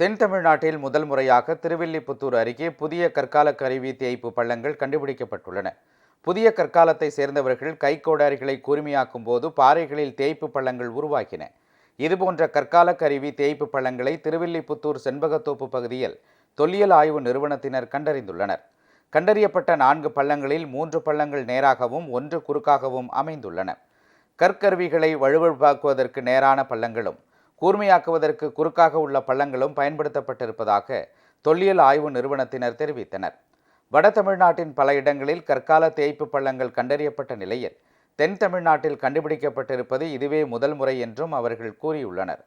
தென் தமிழ்நாட்டில் முதல் முறையாக திருவில்லிபுத்தூர் அருகே புதிய கற்கால கருவி தேய்ப்பு பள்ளங்கள் கண்டுபிடிக்கப்பட்டுள்ளன. புதிய கற்காலத்தை சேர்ந்தவர்கள் கைக்கோடாரிகளை கூர்மையாக்கும் போது பாறைகளில் தேய்ப்பு பள்ளங்கள் உருவாகின. இதுபோன்ற கற்கால கருவி தேய்ப்பு பள்ளங்களை திருவில்லிபுத்தூர் செண்பகத்தோப்பு பகுதியில் தொல்லியல் ஆய்வு நிறுவனத்தினர் கண்டறிந்துள்ளனர். கண்டறியப்பட்ட நான்கு பள்ளங்களில் மூன்று பள்ளங்கள் நேராகவும் ஒன்று குறுக்காகவும் அமைந்துள்ளன. கற்கருவிகளை வழுவழுப்பாக்குவதற்கு நேரான பள்ளங்களும் கூர்மையாக்குவதற்கு குறுக்காக உள்ள பள்ளங்களும் பயன்படுத்தப்பட்டிருப்பதாக தொல்லியல் ஆய்வு நிறுவனத்தினர் தெரிவித்தனர். வட தமிழ்நாட்டின் பல இடங்களில் கற்கால தேய்ப்பு பள்ளங்கள் கண்டறியப்பட்ட நிலையில் தென் தமிழ்நாட்டில் கண்டுபிடிக்கப்பட்டிருப்பது இதுவே முதல் முறை என்றும் அவர்கள் கூறியுள்ளனர்.